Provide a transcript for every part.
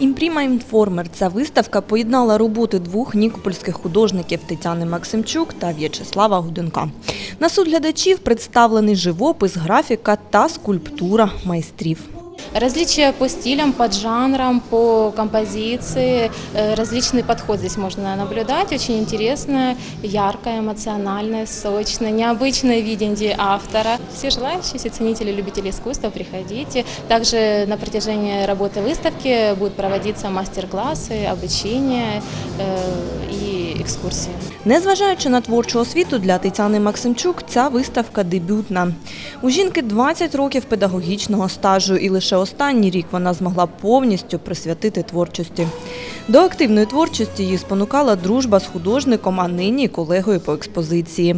Імпріма Інформер ця виставка поєднала роботи двох нікопольських художників Тетяни Максимчук та В'ячеслава Гуденка. На суд глядачів представлений живопис, графіка та скульптура майстрів. Различия по стилям, по жанрам, по композиции, э, различный подход здесь можно наблюдать. Очень интересное, яркое, эмоциональное, сочное, необычное видение автора. Все желающие, все ценители, любители искусства, приходите. Также на протяжении работы выставки будут проводиться мастер-классы, обучение э, и экскурсии. Незважаючи на творчу освіту для Тетяни Максимчук, ця виставка дебютна. У жінки 20 років педагогічного стажу, і лише останній рік вона змогла повністю присвятити творчості. До активної творчості її спонукала дружба з художником, а нині й колегою по експозиції.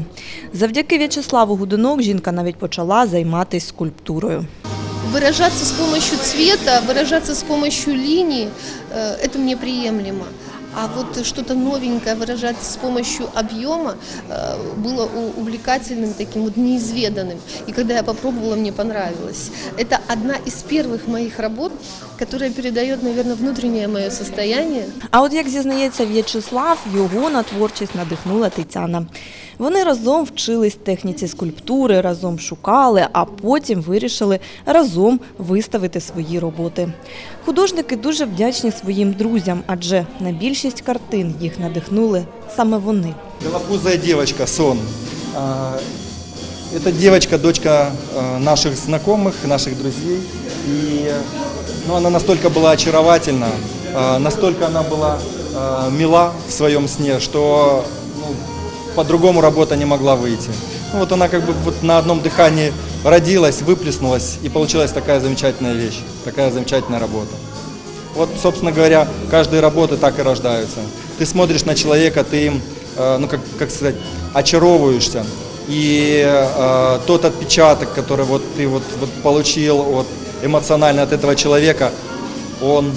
Завдяки В'ячеславу Гудинок жінка навіть почала займатися скульптурою. Выражаться с помощью цвета, выражаться с помощью линий, э, это мне приемлемо. А вот что-то новенькое выражать с помощью объема э, было у- увлекательным, таким вот неизведанным. И когда я попробовала, мне понравилось. Это одна из первых моих работ, которая передает, наверное, внутреннее мое состояние. А от як зізнається В'ячеслав, його на творчість надихнула Тетяна. Вони разом вчились техніці скульптури, разом шукали, а потім вирішили разом виставити свої роботи. Художники дуже вдячні своїм друзям, адже на більшість картин їх надихнули саме вони. Белопузая девочка, сон. А, Эта девочка, дочка а, наших знакомых, наших друзей. И ну, она настолько была очаровательна, а, настолько она была а, мила в своем сне, что ну, по-другому работа не могла выйти. Ну, вот она как бы вот на одном дыхании родилась, выплеснулась, и получилась такая замечательная вещь, такая замечательная работа. Вот, собственно говоря, каждые работы так и рождаются. Ты смотришь на человека, ты им, э, ну как, как сказать, очаровываешься. И э, тот отпечаток, который вот ты вот, вот получил вот, эмоционально от этого человека, он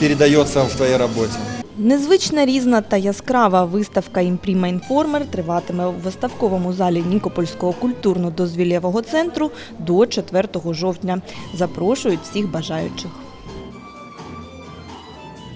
передается в твоей работе. Незвична різна та яскрава виставка Імпріма Інформер триватиме у виставковому залі Нікопольського культурно-дозвілєвого центру до 4 жовтня. Запрошують всіх бажаючих.